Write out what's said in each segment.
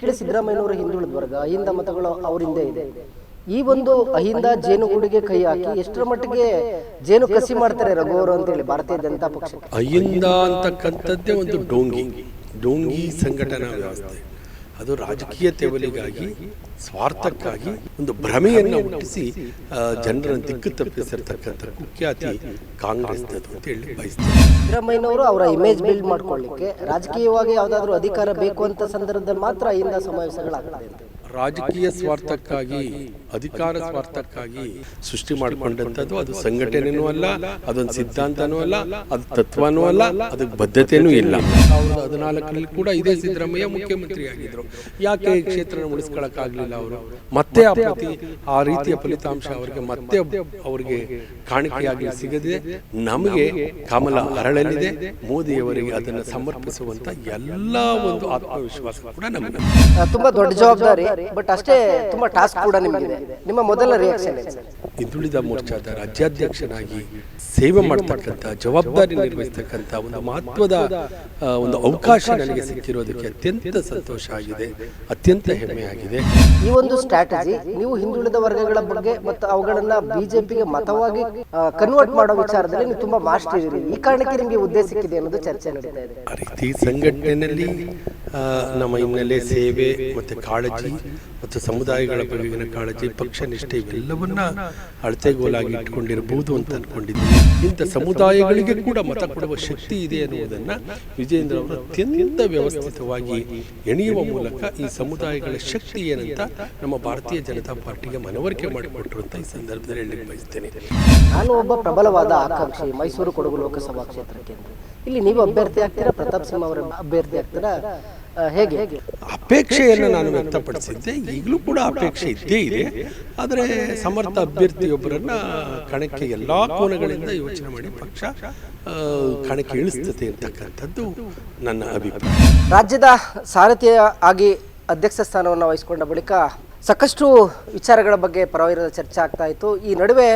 ಕೇಳಿ ಸಿದ್ದರಾಮಯ್ಯನವರು ಹಿಂದುಳಿದ ವರ್ಗ, ಅಹಿಂದ ಮತಗಳು ಅವರಿಂದ ಇದೆ. ಈ ಒಂದು ಅಹಿಂದ ಜೇನುಗೂಡಿಗೆ ಕೈ ಹಾಕಿ ಎಷ್ಟರ ಮಟ್ಟಿಗೆ ಜೇನು ಕಸಿ ಮಾಡ್ತಾರೆ ರಘು ಅವರು ಅಂತೇಳಿ ಭಾರತೀಯ ಜನತಾ ಪಕ್ಷ ಅಹಿಂದ ಅಂತಕ್ಕಂಥದ್ದೇ ಒಂದು ಡೋಂಗಿ. ಡೋಂಗಿ ಸಂಘಟನಾ ವ್ಯವಸ್ಥೆ. ಅದು ರಾಜಕೀಯ ತೆವಲಿಗಾಗಿ ಸ್ವಾರ್ಥಕ್ಕಾಗಿ ಒಂದು ಭ್ರಮೆಯನ್ನು ಹುಟ್ಟಿಸಿ ಜನರನ್ನು ದಿಕ್ಕು ತಪ್ಪಿಸಿರ್ತಕ್ಕಂಥ ಕುಖ್ಯಾತಿ ಕಾಂಗ್ರೆಸ್ನದು ಅಂತ ಹೇಳಿ ಬಯಸ್ತಾರೆ ಸಿದ್ದರಾಮಯ್ಯನವರು ಅವರ ಇಮೇಜ್ ಬಿಲ್ಡ್ ಮಾಡ್ಕೊಳ್ಳಿಕ್ಕೆ ರಾಜಕೀಯವಾಗಿ ಯಾವುದಾದ್ರೂ ಅಧಿಕಾರ ಬೇಕು ಅಂತ ಸಂದರ್ಭದಲ್ಲಿ ಮಾತ್ರ ಇಂದ ಸಮಾವೇಶಗಳಾಗ್ತದೆ ರಾಜಕೀಯ ಸ್ವಾರ್ಥಕ್ಕಾಗಿ, ಅಧಿಕಾರ ಸ್ವಾರ್ಥಕ್ಕಾಗಿ ಸೃಷ್ಟಿ ಮಾಡಿಕೊಂಡಂಥದ್ದು ಅದು ಸಂಘಟನೆನೂ ಅಲ್ಲ, ಅದೊಂದು ಸಿದ್ಧಾಂತನೂ ಅಲ್ಲ, ಅದು ತತ್ವನೂ ಅಲ್ಲ, ಅದಕ್ಕೆ ಬದ್ಧತೆನೂ ಇಲ್ಲ. ಸಾವಿರದ ಹದಿನಾಲ್ಕರಲ್ಲಿ ಕೂಡ ಇದೇ ಸಿದ್ದರಾಮಯ್ಯ ಮುಖ್ಯಮಂತ್ರಿ ಆಗಿದ್ರು ಯಾಕೆ ಕ್ಷೇತ್ರ ಕ್ಷೇತ್ರನ ಉಳಿಸ್ಕೊಳಕ್ಕಾಗ್ಲಿಲ್ಲ ಅವರು? ಮತ್ತೆ ಆ ಪ್ರತಿ ಆ ರೀತಿಯ ಫಲಿತಾಂಶ ಅವರಿಗೆ ಮತ್ತೆ ಅವರಿಗೆ ಕಾಣಿಕೆಯಾಗಿ ಸಿಗದೆ, ನಮಗೆ ಕಮಲ ಅರಳಲಿದೆ. ಮೋದಿಯವರಿಗೆ ಅದನ್ನು ಸಮರ್ಪಿಸುವಂತ ಎಲ್ಲ ಒಂದು ಆತ್ಮವಿಶ್ವಾಸ ಕೂಡ ನಮಗೆ. ತುಂಬಾ ದೊಡ್ಡ ಜವಾಬ್ದಾರಿ. ಬಟ್ ಅಷ್ಟೇ ತುಂಬಾ ಟಾಸ್ಕ್ ಕೂಡ ನಿಮಗಿದೆ. ನಿಮ್ಮ ಮೊದಲ ರಿಯಾಕ್ಷನ್ ಹಿಂದುಳಿದ ಮೋರ್ಚಾದ ರಾಜ್ಯಾಧ್ಯಕ್ಷನಾಗಿ ಸೇವೆ ಮಾಡ್ತಕ್ಕಂಥ ಜವಾಬ್ದಾರಿ ನಿರ್ವಹಿಸ್ತಕ್ಕಂಥ ಒಂದು ಮಹತ್ವದ ಒಂದು ಅವಕಾಶ ನನಗೆ ಸಿಕ್ಕಿರೋದಕ್ಕೆ ಅತ್ಯಂತ ಸಂತೋಷ ಆಗಿದೆ. ಅತ್ಯಂತ ಹೆಮ್ಮೆ ಆಗಿದೆ ಈ ಒಂದು ಸ್ಟ್ರಾಟಜಿ ನೀವು ಹಿಂದುಳಿದ ವರ್ಗಗಳ ಬಗ್ಗೆ ಮತ್ತು ಅವುಗಳನ್ನ ಬಿಜೆಪಿಗೆ ಮತವಾಗಿ ಕನ್ವರ್ಟ್ ಮಾಡೋ ವಿಚಾರದಲ್ಲಿ ನೀವು ತುಂಬಾ ಮಾಸ್ಟರ್ ಇದ್ದೀರಿ ಈ ಕಾರಣಕ್ಕೆ ನಿಮಗೆ ಉದ್ದೇಶ ಸಿಕ್ಕಿದೆ ಅನ್ನೋದು ಚರ್ಚೆ ನಡೀತಾ ಇದೆ. ಆ ರೀತಿ ಸಂಘಟನೆಯಲ್ಲಿ ನಮ್ಮ ಹಿನ್ನೆಲೆ ಸೇವೆ ಮತ್ತು ಕಾಳಜಿ ಮತ್ತು ಸಮುದಾಯಗಳ ಬಗೆಗಿನ ಕಾಳಜಿ, ಪಕ್ಷ ನಿಷ್ಠೆ ಇವೆಲ್ಲವನ್ನ ಅಳತೆಗೋಲಾಗಿ ಇಟ್ಕೊಂಡಿರಬಹುದು ಅಂತ ಅನ್ಕೊಂಡಿದ್ದೀನಿ. ಇಂಥ ಸಮುದಾಯಗಳಿಗೆ ಕೂಡ ಮತ ಕೊಡುವ ಶಕ್ತಿ ಇದೆ ಅನ್ನುವುದನ್ನ ವಿಜೇಂದ್ರ ಅವರು ಅತ್ಯಂತ ವ್ಯವಸ್ಥಿತವಾಗಿ ಎಣೆಯುವ ಮೂಲಕ ಈ ಸಮುದಾಯಗಳ ಶಕ್ತಿ ಏನಂತ ನಮ್ಮ ಭಾರತೀಯ ಜನತಾ ಪಾರ್ಟಿಗೆ ಮನವರಿಕೆ ಮಾಡಿಕೊಟ್ರು ಅಂತ ಈ ಸಂದರ್ಭದಲ್ಲಿ ಹೇಳಲಿಕ್ಕೆ ಬಯಸ್ತೇನೆ. ನಾನು ಒಬ್ಬ ಪ್ರಬಲವಾದ ಆಕಾಂಕ್ಷಿ ಮೈಸೂರು ಕೊಡಗು ಲೋಕಸಭಾ ಕ್ಷೇತ್ರಕ್ಕೆ ಇಲ್ಲಿ ನೀವು ಅಭ್ಯರ್ಥಿ ಆಗ್ತೀರಾ? ಪ್ರತಾಪ್ ಸಿಂಹ ಅವರ ಅಭ್ಯರ್ಥಿ ಆಗ್ತೀರಾ? ಹೇಗೆ? ಅಪೇಕ್ಷೆಯನ್ನು ನಾನು ವ್ಯಕ್ತಪಡಿಸಿದ್ದೆ. ಈಗಲೂ ಕೂಡ ಅಪೇಕ್ಷೆ ಇದ್ದೇ ಇದೆ. ಆದರೆ ಸಮರ್ಥ ಅಭ್ಯರ್ಥಿಯೊಬ್ಬರನ್ನ ಕಣಕ್ಕೆ ಎಲ್ಲ ಕೋನಗಳಿಂದ ಯೋಚನೆ ಮಾಡಿ ಪಕ್ಷ ಕಣಕ್ಕೆ ಇಳಿಸ್ತದೆ ಅಂತಕ್ಕಂಥದ್ದು ನನ್ನ ಅಭಿಪ್ರಾಯ. ರಾಜ್ಯದ ಸಾರಥಿಯ ಆಗಿ ಅಧ್ಯಕ್ಷ ಸ್ಥಾನವನ್ನು ವಹಿಸಿಕೊಂಡ ಬಳಿಕ ಸಾಕಷ್ಟು ವಿಚಾರಗಳ ಬಗ್ಗೆ ಪರವಿರದ ಚರ್ಚೆ ಆಗ್ತಾ ಇತ್ತು. ಈ ನಡುವೆ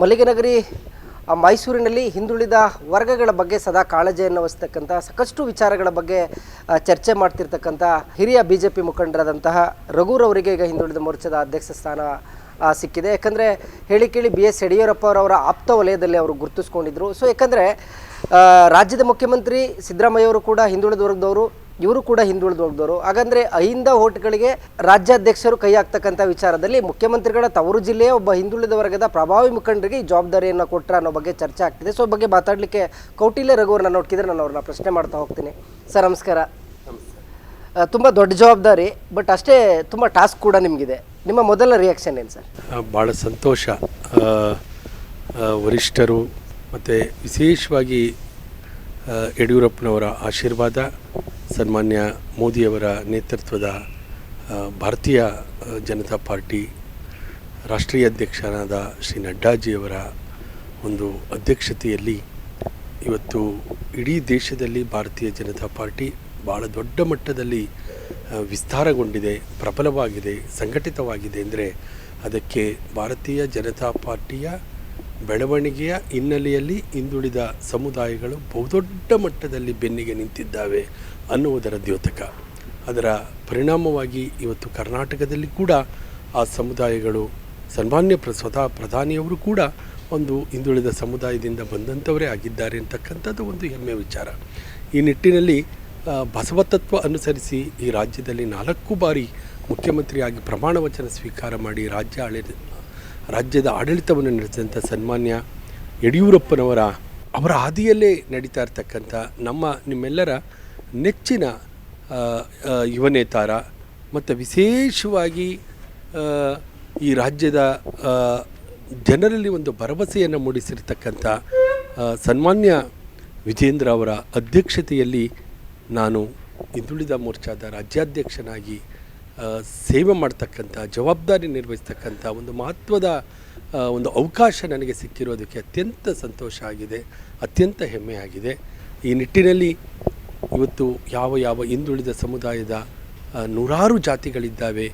ಮಲ್ಲಿಗೆನಗರಿ ಮೈಸೂರಿನಲ್ಲಿ ಹಿಂದುಳಿದ ವರ್ಗಗಳ ಬಗ್ಗೆ ಸದಾ ಕಾಳಜಿಯನ್ನು ವಹಿಸ್ತಕ್ಕಂಥ ಸಾಕಷ್ಟು ವಿಚಾರಗಳ ಬಗ್ಗೆ ಚರ್ಚೆ ಮಾಡ್ತಿರ್ತಕ್ಕಂಥ ಹಿರಿಯ ಬಿ ಜೆ ಪಿ ಮುಖಂಡರಾದಂತಹ ರಘುರವರಿಗೆ ಈಗ ಹಿಂದುಳಿದ ಮೋರ್ಚಾದ ಅಧ್ಯಕ್ಷ ಸ್ಥಾನ ಸಿಕ್ಕಿದೆ. ಯಾಕಂದರೆ ಹೇಳಿ ಕೇಳಿ ಬಿ ಎಸ್ ಯಡಿಯೂರಪ್ಪ ಅವರವರ ಆಪ್ತ ವಲಯದಲ್ಲಿ ಅವರು ಗುರುತಿಸ್ಕೊಂಡಿದ್ರು. ಸೊ ಯಾಕಂದರೆ ರಾಜ್ಯದ ಮುಖ್ಯಮಂತ್ರಿ ಸಿದ್ದರಾಮಯ್ಯ ಅವರು ಕೂಡ ಹಿಂದುಳಿದ ವರ್ಗದವರು. ಇವರು ಕೂಡ ಹಿಂದುಳಿದು ಹೋಗಿದವರು. ಹಾಗಂದ್ರೆ ಅಹಿಂದ ಓಟ್ಗಳಿಗೆ ರಾಜ್ಯಾಧ್ಯಕ್ಷರು ಕೈ ಹಾಕ್ತಕ್ಕಂಥ ವಿಚಾರದಲ್ಲಿ ಮುಖ್ಯಮಂತ್ರಿಗಳ ತವರು ಜಿಲ್ಲೆಯ ಒಬ್ಬ ಹಿಂದುಳಿದ ವರ್ಗದ ಪ್ರಭಾವಿ ಮುಖಂಡರಿಗೆ ಈ ಜವಾಬ್ದಾರಿಯನ್ನು ಕೊಟ್ಟರೆ ಅನ್ನೋ ಬಗ್ಗೆ ಚರ್ಚೆ ಆಗ್ತಿದೆ. ಸೊ ಬಗ್ಗೆ ಮಾತಾಡಲಿಕ್ಕೆ ಕೌಟಿಲ್ಯ ರಘುವರನ್ನ ನೋಡ್ತಿದ್ರೆ ನಾನು ಅವ್ರನ್ನ ಪ್ರಶ್ನೆ ಮಾಡ್ತಾ ಹೋಗ್ತೀನಿ. ಸರ್ ನಮಸ್ಕಾರ. ತುಂಬ ದೊಡ್ಡ ಜವಾಬ್ದಾರಿ ಬಟ್ ಅಷ್ಟೇ ತುಂಬ ಟಾಸ್ಕ್ ಕೂಡ ನಿಮಗಿದೆ. ನಿಮ್ಮ ಮೊದಲ ರಿಯಾಕ್ಷನ್ ಏನು ಸರ್? ಭಾಳ ಸಂತೋಷ. ವರಿಷ್ಠರು ಮತ್ತು ವಿಶೇಷವಾಗಿ ಯಡಿಯೂರಪ್ಪನವರ ಆಶೀರ್ವಾದ ಸನ್ಮಾನ್ಯ ಮೋದಿಯವರ ನೇತೃತ್ವದ ಭಾರತೀಯ ಜನತಾ ಪಾರ್ಟಿ ರಾಷ್ಟ್ರೀಯ ಅಧ್ಯಕ್ಷರಾದ ಶ್ರೀ ನಡ್ಡಾಜಿಯವರ ಒಂದು ಅಧ್ಯಕ್ಷತೆಯಲ್ಲಿ ಇವತ್ತು ಇಡೀ ದೇಶದಲ್ಲಿ ಭಾರತೀಯ ಜನತಾ ಪಾರ್ಟಿ ಭಾಳ ದೊಡ್ಡ ಮಟ್ಟದಲ್ಲಿ ವಿಸ್ತಾರಗೊಂಡಿದೆ, ಪ್ರಬಲವಾಗಿದೆ, ಸಂಘಟಿತವಾಗಿದೆ ಅಂದರೆ ಅದಕ್ಕೆ ಭಾರತೀಯ ಜನತಾ ಪಾರ್ಟಿಯ ಬೆಳವಣಿಗೆಯ ಹಿನ್ನೆಲೆಯಲ್ಲಿ ಹಿಂದುಳಿದ ಸಮುದಾಯಗಳು ಬಹುದೊಡ್ಡ ಮಟ್ಟದಲ್ಲಿ ಬೆನ್ನಿಗೆ ನಿಂತಿದ್ದಾವೆ. ಅನ್ನುವುದರ ದ್ಯೋತಕ. ಅದರ ಪರಿಣಾಮವಾಗಿ ಇವತ್ತು ಕರ್ನಾಟಕದಲ್ಲಿ ಕೂಡ ಆ ಸಮುದಾಯಗಳು, ಸನ್ಮಾನ್ಯ ಪ್ರ, ಸ್ವತಃ ಪ್ರಧಾನಿಯವರು ಕೂಡ ಒಂದು ಹಿಂದುಳಿದ ಸಮುದಾಯದಿಂದ ಬಂದಂಥವರೇ ಆಗಿದ್ದಾರೆ ಅಂತಕ್ಕಂಥದ್ದು ಒಂದು ಹೆಮ್ಮೆಯ ವಿಚಾರ. ಈ ನಿಟ್ಟಿನಲ್ಲಿ ಬಸವ ಬಸವತತ್ವ ಅನುಸರಿಸಿ ಈ ರಾಜ್ಯದಲ್ಲಿ ನಾಲ್ಕು ಬಾರಿ ಮುಖ್ಯಮಂತ್ರಿಯಾಗಿ ಪ್ರಮಾಣ ವಚನ ಸ್ವೀಕಾರ ಮಾಡಿ ರಾಜ್ಯ ಆಳಿ ರಾಜ್ಯದ ಆಡಳಿತವನ್ನು ನಡೆಸಿದಂಥ ಸನ್ಮಾನ್ಯ ಯಡಿಯೂರಪ್ಪನವರ, ಅವರ ಹಾದಿಯಲ್ಲೇ ನಡೀತಾ ಇರ್ತಕ್ಕಂಥ ನಮ್ಮ ನಿಮ್ಮೆಲ್ಲರ ನೆಚ್ಚಿನ ಆ, ಆ, ಯುವ ನೇತಾರ ಮತ್ತು ವಿಶೇಷವಾಗಿ ಈ ರಾಜ್ಯದ ಜನರಲ್ಲಿ ಒಂದು ಭರವಸೆಯನ್ನು ಮೂಡಿಸಿರ್ತಕ್ಕಂಥ ಸನ್ಮಾನ್ಯ ವಿಜೇಂದ್ರ ಅವರ ಅಧ್ಯಕ್ಷತೆಯಲ್ಲಿ ನಾನು ಹಿಂದುಳಿದ ಮೋರ್ಚಾದ ರಾಜ್ಯಾಧ್ಯಕ್ಷನಾಗಿ ಸೇವೆ ಮಾಡ್ತಕ್ಕಂಥ ಜವಾಬ್ದಾರಿ ನಿರ್ವಹಿಸ್ತಕ್ಕಂಥ ಒಂದು ಮಹತ್ವದ ಒಂದು ಅವಕಾಶ ನನಗೆ ಸಿಕ್ಕಿರೋದಕ್ಕೆ ಅತ್ಯಂತ ಸಂತೋಷ ಆಗಿದೆ ಅತ್ಯಂತ ಹೆಮ್ಮೆಯಾಗಿದೆ. ಈ ನಿಟ್ಟಿನಲ್ಲಿ ಇವತ್ತು ಯಾವ ಯಾವ ಹಿಂದುಳಿದ ಸಮುದಾಯದ ನೂರಾರು ಜಾತಿಗಳಿದ್ದಾವೆ,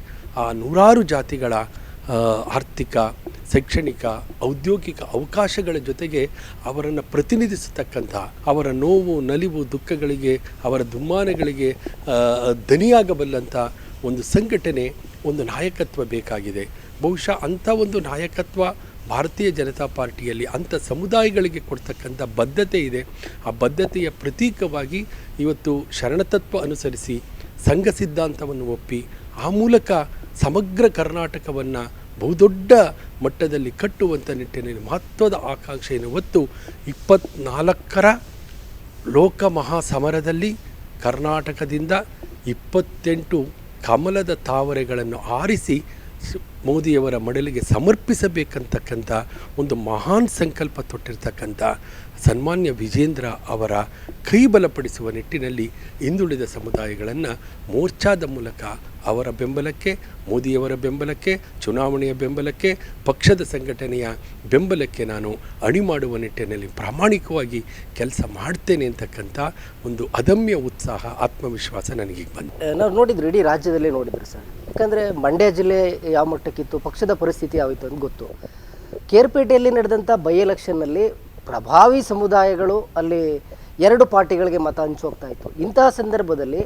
ಆ ನೂರಾರು ಜಾತಿಗಳ ಆರ್ಥಿಕ, ಶೈಕ್ಷಣಿಕ, ಔದ್ಯೋಗಿಕ ಅವಕಾಶಗಳ ಜೊತೆಗೆ ಅವರನ್ನು ಪ್ರತಿನಿಧಿಸತಕ್ಕಂಥ, ಅವರ ನೋವು, ನಲಿವು, ದುಃಖಗಳಿಗೆ, ಅವರ ದುಮ್ಮಾನಗಳಿಗೆ ದನಿಯಾಗಬಲ್ಲಂಥ ಒಂದು ಸಂಘಟನೆ, ಒಂದು ನಾಯಕತ್ವ ಬೇಕಾಗಿದೆ. ಬಹುಶಃ ಅಂಥ ಒಂದು ನಾಯಕತ್ವ ಭಾರತೀಯ ಜನತಾ ಪಾರ್ಟಿಯಲ್ಲಿ ಅಂಥ ಸಮುದಾಯಗಳಿಗೆ ಕೊಡ್ತಕ್ಕಂಥ ಬದ್ಧತೆ ಇದೆ. ಆ ಬದ್ಧತೆಯ ಪ್ರತೀಕವಾಗಿ ಇವತ್ತು ಶರಣತತ್ವ ಅನುಸರಿಸಿ ಸಂಘ ಸಿದ್ಧಾಂತವನ್ನು ಒಪ್ಪಿ ಆ ಮೂಲಕ ಸಮಗ್ರ ಕರ್ನಾಟಕವನ್ನು ಬಹುದೊಡ್ಡ ಮಟ್ಟದಲ್ಲಿ ಕಟ್ಟುವಂಥ ನಿಟ್ಟಿನಲ್ಲಿ ಮಹತ್ವದ ಆಕಾಂಕ್ಷೆಯನ್ನು ಹೊತ್ತು ಇಪ್ಪತ್ನಾಲ್ಕರ ಲೋಕ ಮಹಾಸಮರದಲ್ಲಿ ಕರ್ನಾಟಕದಿಂದ ಇಪ್ಪತ್ತೆಂಟು ಕಮಲದ ತಾವರೆಗಳನ್ನು ಆರಿಸಿ ಮೋದಿಯವರ ಮಡಲಿಗೆ ಸಮರ್ಪಿಸಬೇಕಂತಕ್ಕಂಥ ಒಂದು ಮಹಾನ್ ಸಂಕಲ್ಪ ತೊಟ್ಟಿರ್ತಕ್ಕಂಥ ಸನ್ಮಾನ್ಯ ವಿಜೇಂದ್ರ ಅವರ ಕೈ ಬಲಪಡಿಸುವ ನಿಟ್ಟಿನಲ್ಲಿ ಹಿಂದುಳಿದ ಸಮುದಾಯಗಳನ್ನು ಮೋರ್ಚಾದ ಮೂಲಕ ಅವರ ಬೆಂಬಲಕ್ಕೆ, ಮೋದಿಯವರ ಬೆಂಬಲಕ್ಕೆ, ಚುನಾವಣೆಯ ಬೆಂಬಲಕ್ಕೆ, ಪಕ್ಷದ ಸಂಘಟನೆಯ ಬೆಂಬಲಕ್ಕೆ ನಾನು ಅಣಿ ಮಾಡುವ ನಿಟ್ಟಿನಲ್ಲಿ ಪ್ರಾಮಾಣಿಕವಾಗಿ ಕೆಲಸ ಮಾಡ್ತೇನೆ ಅಂತಕ್ಕಂಥ ಒಂದು ಅದಮ್ಯ ಉತ್ಸಾಹ, ಆತ್ಮವಿಶ್ವಾಸ ನನಗೆ ಬಂತು. ನಾವು ನೋಡಿದ್ರು, ಇಡೀ ರಾಜ್ಯದಲ್ಲೇ ನೋಡಿದ್ರು ಸರ್. ಯಾಕಂದರೆ ಮಂಡ್ಯ ಜಿಲ್ಲೆ ಯಾವ ಮಟ್ಟಕ್ಕಿತ್ತು, ಪಕ್ಷದ ಪರಿಸ್ಥಿತಿ ಯಾವಿತ್ತು ಅಂತ ಗೊತ್ತು. ಕೇರ್ಪೇಟೆಯಲ್ಲಿ ನಡೆದಂಥ ಬೈ ಎಲೆಕ್ಷನ್ನಲ್ಲಿ ಪ್ರಭಾವಿ ಸಮುದಾಯಗಳು ಅಲ್ಲಿ ಎರಡು ಪಾರ್ಟಿಗಳಿಗೆ ಮತ ಹಂಚೋಗ್ತಾ ಇತ್ತು. ಇಂತಹ ಸಂದರ್ಭದಲ್ಲಿ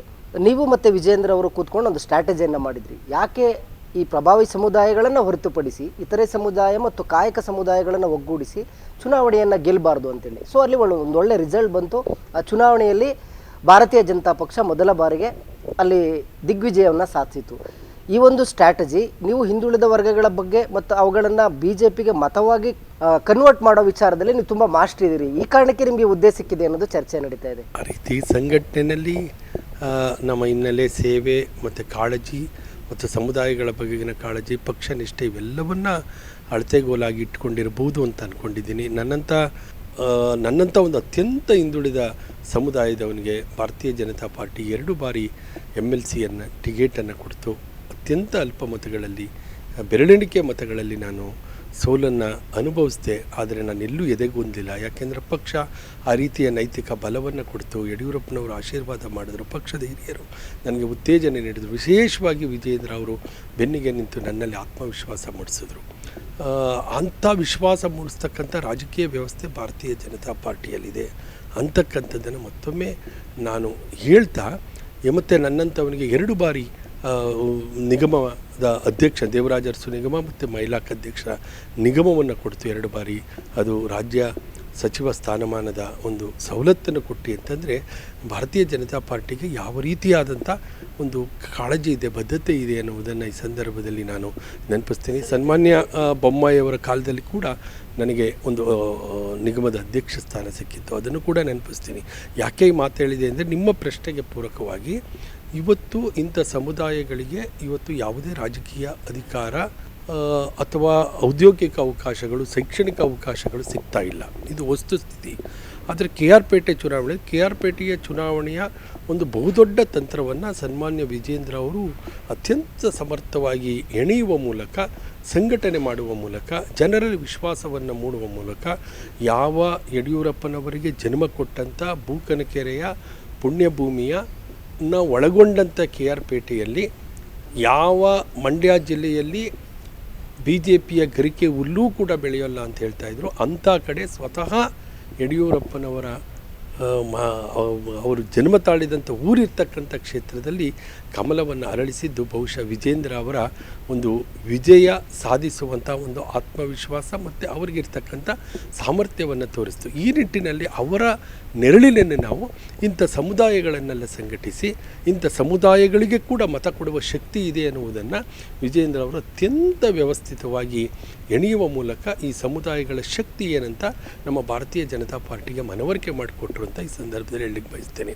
ನೀವು ಮತ್ತು ವಿಜೇಂದ್ರ ಅವರು ಕೂತ್ಕೊಂಡು ಒಂದು ಸ್ಟ್ರಾಟಜಿಯನ್ನು ಮಾಡಿದ್ರಿ. ಯಾಕೆ ಈ ಪ್ರಭಾವಿ ಸಮುದಾಯಗಳನ್ನು ಹೊರತುಪಡಿಸಿ, ಇತರೆ ಸಮುದಾಯ ಮತ್ತು ಕಾಯಕ ಸಮುದಾಯಗಳನ್ನು ಒಗ್ಗೂಡಿಸಿ ಚುನಾವಣೆಯನ್ನು ಗೆಲ್ಲಬಾರ್ದು ಅಂತೇಳಿ. ಸೊ ಅಲ್ಲಿ ಒಳ್ಳೆ, ಒಂದು ಒಳ್ಳೆ ರಿಸಲ್ಟ್ ಬಂತು. ಆ ಚುನಾವಣೆಯಲ್ಲಿ ಭಾರತೀಯ ಜನತಾ ಪಕ್ಷ ಮೊದಲ ಬಾರಿಗೆ ಅಲ್ಲಿ ದಿಗ್ವಿಜಯವನ್ನು ಸಾಧಿಸಿತು ಈ ಒಂದು ಸ್ಟ್ರಾಟಜಿ ನೀವು ಹಿಂದುಳಿದ ವರ್ಗಗಳ ಬಗ್ಗೆ ಮತ್ತು ಅವುಗಳನ್ನು ಬಿ ಜೆ ಪಿಗೆ ಮತವಾಗಿ ಕನ್ವರ್ಟ್ ಮಾಡೋ ವಿಚಾರದಲ್ಲಿ ನೀವು ತುಂಬ ಮಾಸ್ಟರ್ ಇದ್ದೀರಿ. ಈ ಕಾರಣಕ್ಕೆ ನಿಮಗೆ ಹುದ್ದೆ ಸಿಕ್ಕಿದೆ ಅನ್ನೋದು ಚರ್ಚೆ ನಡೀತಾ ಇದೆ. ಆ ರೀತಿ ಸಂಘಟನೆಯಲ್ಲಿ ನಮ್ಮ ಹಿನ್ನೆಲೆ ಸೇವೆ ಮತ್ತು ಕಾಳಜಿ ಮತ್ತು ಸಮುದಾಯಗಳ ಬಗೆಗಿನ ಕಾಳಜಿ, ಪಕ್ಷ ನಿಷ್ಠೆ ಇವೆಲ್ಲವನ್ನ ಅಳತೆಗೋಲಾಗಿ ಇಟ್ಕೊಂಡಿರ್ಬೋದು ಅಂತ ಅಂದ್ಕೊಂಡಿದ್ದೀನಿ ನನ್ನಂಥ ನನ್ನಂಥ ಒಂದು ಅತ್ಯಂತ ಹಿಂದುಳಿದ ಸಮುದಾಯದವನಿಗೆ ಭಾರತೀಯ ಜನತಾ ಪಾರ್ಟಿ ಎರಡು ಬಾರಿ ಎಂ ಎಲ್ ಸಿಯನ್ನು ಟಿಕೆಟನ್ನು ಕೊಡ್ತು. ಅತ್ಯಂತ ಅಲ್ಪ ಮತಗಳಲ್ಲಿ ಬೆರಳೆಣಿಕೆ ಮತಗಳಲ್ಲಿ ನಾನು ಸೋಲನ್ನು ಅನುಭವಿಸಿದೆ. ಆದರೆ ನಾನು ಎಲ್ಲೂ ಎದೆಗೊಂದಿಲ್ಲ. ಯಾಕೆಂದರೆ ಪಕ್ಷ ಆ ರೀತಿಯ ನೈತಿಕ ಬಲವನ್ನು ಕೊಡ್ತು. ಯಡಿಯೂರಪ್ಪನವರು ಆಶೀರ್ವಾದ ಮಾಡಿದ್ರು. ಪಕ್ಷದ ಹಿರಿಯರು ನನಗೆ ಉತ್ತೇಜನ ನೀಡಿದರು. ವಿಶೇಷವಾಗಿ ವಿಜಯೇಂದ್ರ ಅವರು ಬೆನ್ನಿಗೆ ನಿಂತು ನನ್ನಲ್ಲಿ ಆತ್ಮವಿಶ್ವಾಸ ಮೂಡಿಸಿದ್ರು. ಅಂಥ ವಿಶ್ವಾಸ ಮೂಡಿಸ್ತಕ್ಕಂಥ ರಾಜಕೀಯ ವ್ಯವಸ್ಥೆ ಭಾರತೀಯ ಜನತಾ ಪಾರ್ಟಿಯಲ್ಲಿದೆ. ಅಂತಕ್ಕಂಥದ್ದನ್ನು ಮತ್ತೊಮ್ಮೆ ನಾನು ಹೇಳ್ತಾ, ಮತ್ತೆ ನನ್ನಂಥವನಿಗೆ ಎರಡು ಬಾರಿ ನಿಗಮದ ಅಧ್ಯಕ್ಷ, ದೇವರಾಜ ಅರಸು ನಿಗಮ ಮತ್ತು ಮೈಲಾಕ್ ಅಧ್ಯಕ್ಷ ನಿಗಮವನ್ನು ಕೊಡ್ತು ಎರಡು ಬಾರಿ. ಅದು ರಾಜ್ಯ ಸಚಿವ ಸ್ಥಾನಮಾನದ ಒಂದು ಸವಲತ್ತನ್ನು ಕೊಟ್ಟು ಅಂತಂದರೆ ಭಾರತೀಯ ಜನತಾ ಪಾರ್ಟಿಗೆ ಯಾವ ರೀತಿಯಾದಂಥ ಒಂದು ಕಾಳಜಿ ಇದೆ, ಬದ್ಧತೆ ಇದೆ ಅನ್ನುವುದನ್ನು ಈ ಸಂದರ್ಭದಲ್ಲಿ ನಾನು ನೆನಪಿಸ್ತೀನಿ. ಸನ್ಮಾನ್ಯ ಬೊಮ್ಮಾಯಿಯವರ ಕಾಲದಲ್ಲಿ ಕೂಡ ನನಗೆ ಒಂದು ನಿಗಮದ ಅಧ್ಯಕ್ಷ ಸ್ಥಾನ ಸಿಕ್ಕಿತ್ತು. ಅದನ್ನು ಕೂಡ ನೆನಪಿಸ್ತೀನಿ. ಯಾಕೆ ಈ ಮಾತು ಹೇಳಿದೆ ಅಂದರೆ ನಿಮ್ಮ ಪ್ರಶ್ನೆಗೆ ಪೂರಕವಾಗಿ ಇವತ್ತು ಇಂಥ ಸಮುದಾಯಗಳಿಗೆ ಇವತ್ತು ಯಾವುದೇ ರಾಜಕೀಯ ಅಧಿಕಾರ ಅಥವಾ ಔದ್ಯೋಗಿಕ ಅವಕಾಶಗಳು, ಶೈಕ್ಷಣಿಕ ಅವಕಾಶಗಳು ಸಿಗ್ತಾ ಇಲ್ಲ. ಇದು ವಸ್ತುಸ್ಥಿತಿ. ಆದರೆ ಕೆ ಆರ್ ಪೇಟೆ ಚುನಾವಣೆ, ಕೆ ಆರ್ ಪೇಟೆಯ ಚುನಾವಣೆಯ ಒಂದು ಬಹುದೊಡ್ಡ ತಂತ್ರವನ್ನು ಸನ್ಮಾನ್ಯ ವಿಜೇಂದ್ರ ಅವರು ಅತ್ಯಂತ ಸಮರ್ಥವಾಗಿ ಎಣೆಯುವ ಮೂಲಕ, ಸಂಘಟನೆ ಮಾಡುವ ಮೂಲಕ, ಜನರಲ್ಲಿ ವಿಶ್ವಾಸವನ್ನು ಮೂಡುವ ಮೂಲಕ, ಯಾವ ಯಡಿಯೂರಪ್ಪನವರಿಗೆ ಜನ್ಮ ಕೊಟ್ಟಂಥ ಬೂಕನಕೆರೆಯ ಪುಣ್ಯಭೂಮಿಯ ನ ಒಳಗೊಂಡಂಥ ಕೆ ಆರ್ ಪೇಟೆಯಲ್ಲಿ ಯಾವ ಮಂಡ್ಯ ಜಿಲ್ಲೆಯಲ್ಲಿ ಬಿ ಜೆ ಪಿಯ ಗರಿಕೆ ಹುಲ್ಲೂ ಕೂಡ ಬೆಳೆಯೋಲ್ಲ ಅಂತ ಹೇಳ್ತಾ ಇದ್ರು. ಅಂಥ ಕಡೆ ಸ್ವತಃ ಯಡಿಯೂರಪ್ಪನವರ ಅವರು ಜನ್ಮ ತಾಳಿದಂಥ ಊರಿರ್ತಕ್ಕಂಥ ಕ್ಷೇತ್ರದಲ್ಲಿ ಕಮಲವನ್ನು ಅರಳಿಸಿದ್ದು ಬಹುಶಃ ವಿಜೇಂದ್ರ ಅವರ ಒಂದು ವಿಜಯ ಸಾಧಿಸುವಂಥ ಒಂದು ಆತ್ಮವಿಶ್ವಾಸ ಮತ್ತು ಅವರಿಗಿರ್ತಕ್ಕಂಥ ಸಾಮರ್ಥ್ಯವನ್ನು ತೋರಿಸ್ತು. ಈ ನಿಟ್ಟಿನಲ್ಲಿ ಅವರ ನೆರಳಿನನ್ನು ನಾವು ಇಂಥ ಸಮುದಾಯಗಳನ್ನೆಲ್ಲ ಸಂಘಟಿಸಿ, ಇಂಥ ಸಮುದಾಯಗಳಿಗೆ ಕೂಡ ಮತ ಕೊಡುವ ಶಕ್ತಿ ಇದೆ ಅನ್ನುವುದನ್ನು ವಿಜೇಂದ್ರ ಅವರು ಅತ್ಯಂತ ವ್ಯವಸ್ಥಿತವಾಗಿ ಎಣೆಯುವ ಮೂಲಕ ಈ ಸಮುದಾಯಗಳ ಶಕ್ತಿ ಏನಂತ ನಮ್ಮ ಭಾರತೀಯ ಜನತಾ ಪಾರ್ಟಿಗೆ ಮನವರಿಕೆ ಮಾಡಿಕೊಟ್ರು ಅಂತ ಈ ಸಂದರ್ಭದಲ್ಲಿ ಹೇಳಲಿಕ್ಕೆ ಬಯಸ್ತೇನೆ.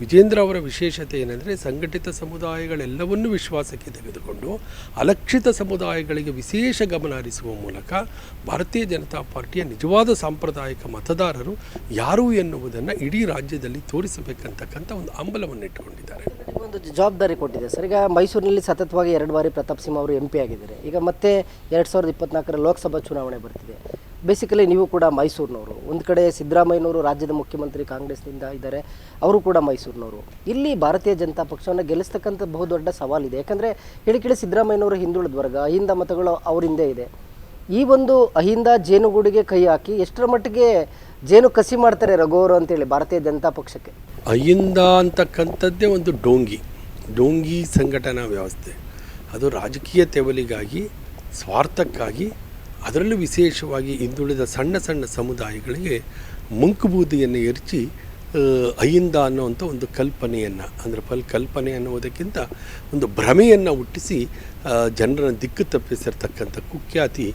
ವಿಜೇಂದ್ರ ಅವರ ವಿಶೇಷತೆ ಏನಂದರೆ ಸಂಘಟಿತ ಸಮುದಾಯಗಳೆಲ್ಲವನ್ನೂ ವಿಶ್ವಾಸಕ್ಕೆ ತೆಗೆದುಕೊಂಡು ಅಲಕ್ಷಿತ ಸಮುದಾಯಗಳಿಗೆ ವಿಶೇಷ ಗಮನ ಹರಿಸುವ ಮೂಲಕ ಭಾರತೀಯ ಜನತಾ ಪಾರ್ಟಿಯ ನಿಜವಾದ ಸಾಂಪ್ರದಾಯಿಕ ಮತದಾರರು ಯಾರು ಎನ್ನುವುದನ್ನು ಇಡೀ ರಾಜ್ಯದಲ್ಲಿ ತೋರಿಸಬೇಕಂತಕ್ಕಂಥ ಒಂದು ಅಂಬಲವನ್ನು ಇಟ್ಟುಕೊಂಡಿದ್ದಾರೆ. ಒಂದು ಜವಾಬ್ದಾರಿ ಕೊಟ್ಟಿದೆ ಸರ್. ಈಗ ಮೈಸೂರಿನಲ್ಲಿ ಸತತವಾಗಿ ಎರಡು ಬಾರಿ ಪ್ರತಾಪ್ ಸಿಂಹ ಅವರು ಎಂ ಆಗಿದ್ದಾರೆ. ಈಗ ಮತ್ತೆ ಎರಡು ಸಾವಿರದ ಇಪ್ಪತ್ನಾಲ್ಕರ ಲೋಕಸಭಾ ಚುನಾವಣೆ ಬರ್ತಿದೆ. ಬೇಸಿಕಲಿ ನೀವು ಕೂಡ ಮೈಸೂರಿನವರು. ಒಂದು ಕಡೆ ಸಿದ್ದರಾಮಯ್ಯನವರು ರಾಜ್ಯದ ಮುಖ್ಯಮಂತ್ರಿ ಕಾಂಗ್ರೆಸ್ನಿಂದ ಇದ್ದಾರೆ, ಅವರು ಕೂಡ ಮೈಸೂರಿನವರು. ಇಲ್ಲಿ ಭಾರತೀಯ ಜನತಾ ಪಕ್ಷವನ್ನು ಗೆಲ್ಲಿಸ್ತಕ್ಕಂಥ ಬಹುದೊಡ್ಡ ಸವಾಲಿದೆ. ಯಾಕಂದರೆ ಹೇಳಿ ಕೇಳಿ ಸಿದ್ದರಾಮಯ್ಯನವರು ಹಿಂದುಳಿದ ವರ್ಗ, ಅಹಿಂದ ಮತಗಳು ಅವರಿಂದೇ ಇದೆ. ಈ ಒಂದು ಅಹಿಂದ ಜೇನುಗೂಡಿಗೆ ಕೈ ಹಾಕಿ ಎಷ್ಟರ ಮಟ್ಟಿಗೆ ಜೇನು ಕಸಿ ಮಾಡ್ತಾರೆ ರಘು ಅವರು ಅಂತೇಳಿ ಭಾರತೀಯ ಜನತಾ ಪಕ್ಷಕ್ಕೆ? ಅಹಿಂದ ಅಂತಕ್ಕಂಥದ್ದೇ ಒಂದು ಡೋಂಗಿ ಡೋಂಗಿ ಸಂಘಟನಾ ವ್ಯವಸ್ಥೆ. ಅದು ರಾಜಕೀಯ ತೆವಲಿಗಾಗಿ, ಸ್ವಾರ್ಥಕ್ಕಾಗಿ ಅದರಲ್ಲೂ ವಿಶೇಷವಾಗಿ ಹಿಂದುಳಿದ ಸಣ್ಣ ಸಣ್ಣ ಸಮುದಾಯಗಳಿಗೆ ಮಂಕುಬೂದಿಯನ್ನು ಎರಚಿ ಅಯ್ಯಿಂದ ಅನ್ನುವಂಥ ಒಂದು ಕಲ್ಪನೆಯನ್ನು, ಅಂದರೆ ಫಲ್ ಕಲ್ಪನೆ ಅನ್ನುವುದಕ್ಕಿಂತ ಒಂದು ಭ್ರಮೆಯನ್ನು ಹುಟ್ಟಿಸಿ ಜನರನ್ನು ದಿಕ್ಕು ತಪ್ಪಿಸಿರ್ತಕ್ಕಂಥ ಕುಖ್ಯಾತಿ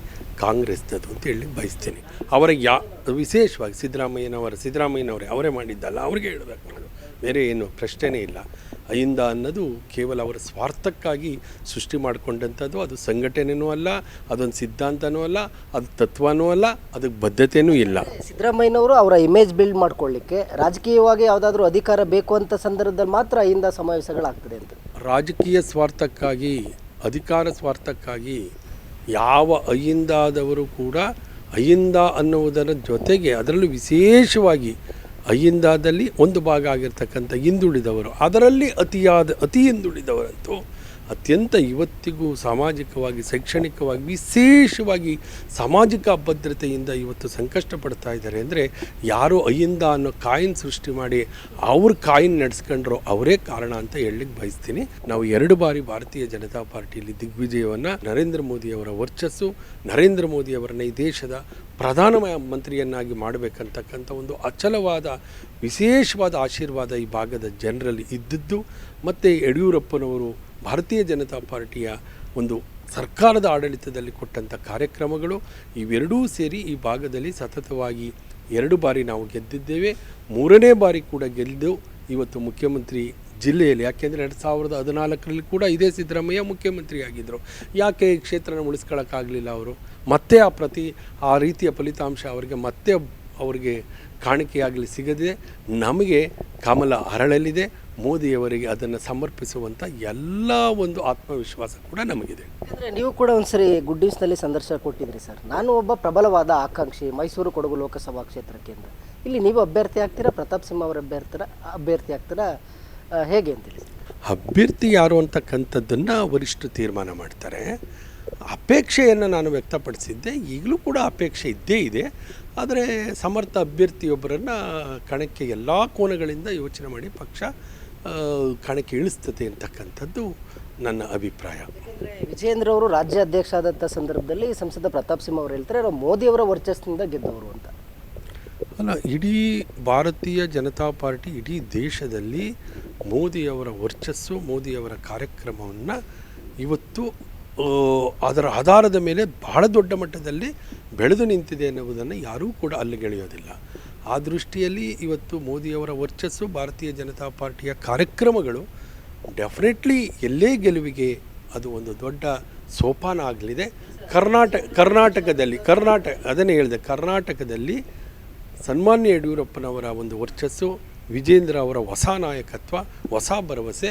ಕಾಂಗ್ರೆಸ್ನದು ಅಂತ ಹೇಳಿ ಬಯಸ್ತೇನೆ. ಅವರ ಯಾ, ವಿಶೇಷವಾಗಿ ಸಿದ್ದರಾಮಯ್ಯನವರ, ಸಿದ್ದರಾಮಯ್ಯನವರೇ ಅವರೇ ಮಾಡಿದ್ದಲ್ಲ, ಅವ್ರಿಗೆ ಹೇಳಬೇಕು ನಾನು. ಬೇರೆ ಏನು ಪ್ರಶ್ನೆನೇ ಇಲ್ಲ. ಅಹಿಂದ ಅನ್ನೋದು ಕೇವಲ ಅವರ ಸ್ವಾರ್ಥಕ್ಕಾಗಿ ಸೃಷ್ಟಿ ಮಾಡಿಕೊಂಡಂಥದ್ದು. ಅದು ಸಂಘಟನೆಯೂ ಅಲ್ಲ ಅದೊಂದು ಸಿದ್ಧಾಂತನೂ ಅಲ್ಲ ಅದು ತತ್ವನೂ ಅಲ್ಲ ಅದಕ್ಕೆ ಬದ್ಧತೆಯೂ ಇಲ್ಲ. ಸಿದ್ದರಾಮಯ್ಯನವರು ಅವರ ಇಮೇಜ್ ಬಿಲ್ಡ್ ಮಾಡ್ಕೊಳ್ಳಿಕ್ಕೆ ರಾಜಕೀಯವಾಗಿ ಯಾವುದಾದ್ರೂ ಅಧಿಕಾರ ಬೇಕು ಅಂತ ಸಂದರ್ಭದಲ್ಲಿ ಮಾತ್ರ ಅಹಿಂದ ಸಮಾವೇಶಗಳಾಗ್ತದೆ ಅಂತ. ರಾಜಕೀಯ ಸ್ವಾರ್ಥಕ್ಕಾಗಿ ಅಧಿಕಾರ ಸ್ವಾರ್ಥಕ್ಕಾಗಿ ಯಾವ ಅಹಿಂದಾದವರು ಕೂಡ ಅಹಿಂದ ಅನ್ನುವುದರ ಜೊತೆಗೆ ಅದರಲ್ಲೂ ವಿಶೇಷವಾಗಿ ಅಹಿಂದಾದಲ್ಲಿ ಒಂದು ಭಾಗ ಆಗಿರ್ತಕ್ಕಂಥ ಹಿಂದುಳಿದವರು. ಅದರಲ್ಲಿ ಅತಿಯಾದ ಅತಿ ಹಿಂದುಳಿದವರಂತೂ ಅತ್ಯಂತ ಇವತ್ತಿಗೂ ಸಾಮಾಜಿಕವಾಗಿ, ಶೈಕ್ಷಣಿಕವಾಗಿ, ವಿಶೇಷವಾಗಿ ಸಾಮಾಜಿಕ ಅಭದ್ರತೆಯಿಂದ ಇವತ್ತು ಸಂಕಷ್ಟ ಪಡ್ತಾ ಇದ್ದಾರೆ. ಅಂದರೆ ಯಾರು ಅಯ್ಯಿಂದ ಅನ್ನೋ ಕಾಯಿನ್ ಸೃಷ್ಟಿ ಮಾಡಿ ಅವ್ರ ಕಾಯಿನ್ ನಡೆಸ್ಕೊಂಡ್ರೋ ಅವರೇ ಕಾರಣ ಅಂತ ಹೇಳಲಿಕ್ಕೆ ಬಯಸ್ತೀನಿ. ನಾವು ಎರಡು ಬಾರಿ ಭಾರತೀಯ ಜನತಾ ಪಾರ್ಟಿಯಲ್ಲಿ ದಿಗ್ವಿಜಯವನ್ನು ನರೇಂದ್ರ ಮೋದಿಯವರ ವರ್ಚಸ್ಸು, ನರೇಂದ್ರ ಮೋದಿಯವರನ್ನ ಈ ದೇಶದ ಪ್ರಧಾನ ಮಂತ್ರಿಯನ್ನಾಗಿ ಮಾಡಬೇಕಂತಕ್ಕಂಥ ಒಂದು ಅಚಲವಾದ, ವಿಶೇಷವಾದ ಆಶೀರ್ವಾದ ಈ ಭಾಗದ ಜನರಲ್ಲಿ ಇದ್ದಿದ್ದು, ಮತ್ತು ಯಡಿಯೂರಪ್ಪನವರು ಭಾರತೀಯ ಜನತಾ ಪಾರ್ಟಿಯ ಒಂದು ಸರ್ಕಾರದ ಆಡಳಿತದಲ್ಲಿ ಕೊಟ್ಟಂಥ ಕಾರ್ಯಕ್ರಮಗಳು, ಇವೆರಡೂ ಸೇರಿ ಈ ಭಾಗದಲ್ಲಿ ಸತತವಾಗಿ ಎರಡು ಬಾರಿ ನಾವು ಗೆದ್ದಿದ್ದೇವೆ. ಮೂರನೇ ಬಾರಿ ಕೂಡ ಗೆದ್ದು ಇವತ್ತು ಮುಖ್ಯಮಂತ್ರಿ ಜಿಲ್ಲೆಯಲ್ಲಿ, ಯಾಕೆಂದರೆ ಎರಡು ಸಾವಿರದ ಹದಿನಾಲ್ಕರಲ್ಲಿ ಕೂಡ ಇದೇ ಸಿದ್ದರಾಮಯ್ಯ ಮುಖ್ಯಮಂತ್ರಿಯಾಗಿದ್ದರು ಯಾಕೆ ಈ ಕ್ಷೇತ್ರನ ಉಳಿಸ್ಕೊಳ್ಳೋಕ್ಕಾಗಲಿಲ್ಲ ಅವರು? ಮತ್ತೆ ಆ ಪ್ರತಿ, ಆ ರೀತಿಯ ಫಲಿತಾಂಶ ಅವರಿಗೆ ಮತ್ತೆ ಅವರಿಗೆ ಕಾಣಿಕೆಯಾಗಲಿ ಸಿಗದೆ, ನಮಗೆ ಕಮಲ ಅರಳಲಿದೆ. ಮೋದಿಯವರಿಗೆ ಅದನ್ನು ಸಮರ್ಪಿಸುವಂಥ ಎಲ್ಲ ಒಂದು ಆತ್ಮವಿಶ್ವಾಸ ಕೂಡ ನಮಗಿದೆ. ಅಂದರೆ ನೀವು ಕೂಡ ಒಂದ್ಸರಿ ಗುಡ್ ನ್ಯೂಸ್ನಲ್ಲಿ ಸಂದರ್ಶನ ಕೊಟ್ಟಿದ್ರಿ ಸರ್. ನಾನು ಒಬ್ಬ ಪ್ರಬಲವಾದ ಆಕಾಂಕ್ಷಿ ಮೈಸೂರು ಕೊಡಗು ಲೋಕಸಭಾ ಕ್ಷೇತ್ರಕ್ಕೆ ಅಂತ ಇಲ್ಲಿ ನೀವು ಅಭ್ಯರ್ಥಿ ಆಗ್ತೀರಾ? ಪ್ರತಾಪ್ ಸಿಂಹ ಅವರ ಅಭ್ಯರ್ಥಿ ಅಭ್ಯರ್ಥಿ ಆಗ್ತೀರಾ? ಹೇಗೆ ಅಂತೇಳಿ ಅಭ್ಯರ್ಥಿ ಯಾರು ಅಂತಕ್ಕಂಥದ್ದನ್ನು ವರಿಷ್ಠರು ತೀರ್ಮಾನ ಮಾಡ್ತಾರೆ. ಅಪೇಕ್ಷೆಯನ್ನು ನಾನು ವ್ಯಕ್ತಪಡಿಸಿದ್ದೆ. ಈಗಲೂ ಕೂಡ ಅಪೇಕ್ಷೆ ಇದ್ದೇ ಇದೆ. ಆದರೆ ಸಮರ್ಥ ಅಭ್ಯರ್ಥಿಯೊಬ್ಬರನ್ನು ಕಣಕ್ಕೆ ಎಲ್ಲ ಕೋನಗಳಿಂದ ಯೋಚನೆ ಮಾಡಿ ಪಕ್ಷ ಕಣಕ್ಕೆ ಇಳಿಸ್ತದೆ ಅಂತಕ್ಕಂಥದ್ದು ನನ್ನ ಅಭಿಪ್ರಾಯ. ವಿಜೇಂದ್ರ ವಿಜಯೇಂದ್ರ ಅವರು ರಾಜ್ಯ ಅಧ್ಯಕ್ಷ ಆದಂಥ ಸಂದರ್ಭದಲ್ಲಿ ಸಂಸದ ಪ್ರತಾಪ್ ಸಿಂಹ ಅವರು ಹೇಳ್ತಾರೆ ಅವರು ಮೋದಿಯವರ ವರ್ಚಸ್ಸಿನಿಂದ ಗೆದ್ದವರು ಅಂತ. ಅಲ್ಲ ಇಡೀ ಭಾರತೀಯ ಜನತಾ ಪಾರ್ಟಿ ಇಡೀ ದೇಶದಲ್ಲಿ ಮೋದಿಯವರ ವರ್ಚಸ್ಸು ಮೋದಿಯವರ ಕಾರ್ಯಕ್ರಮವನ್ನು ಇವತ್ತು ಅದರ ಆಧಾರದ ಮೇಲೆ ಬಹಳ ದೊಡ್ಡ ಮಟ್ಟದಲ್ಲಿ ಬೆಳೆದು ನಿಂತಿದೆ ಎನ್ನುವುದನ್ನು ಯಾರೂ ಕೂಡ ಅಲ್ಲಿಗೆಳೆಯೋದಿಲ್ಲ ಆ ದೃಷ್ಟಿಯಲ್ಲಿ ಇವತ್ತು ಮೋದಿಯವರ ವರ್ಚಸ್ಸು ಭಾರತೀಯ ಜನತಾ ಪಾರ್ಟಿಯ ಕಾರ್ಯಕ್ರಮಗಳು ಡೆಫಿನೆಟ್ಲಿ ಎಲ್ಲೇ ಗೆಲುವಿಗೆ ಅದು ಒಂದು ದೊಡ್ಡ ಸೋಪಾನ ಆಗಲಿದೆ ಕರ್ನಾಟಕ ಕರ್ನಾಟಕದಲ್ಲಿ ಕರ್ನಾಟಕ ಅದನ್ನೇ ಹೇಳಿದೆ, ಕರ್ನಾಟಕದಲ್ಲಿ ಸನ್ಮಾನ್ಯ ಯಡಿಯೂರಪ್ಪನವರ ಒಂದು ವರ್ಚಸ್ಸು, ವಿಜೇಂದ್ರ ಅವರ ಹೊಸ ನಾಯಕತ್ವ, ಹೊಸ ಭರವಸೆ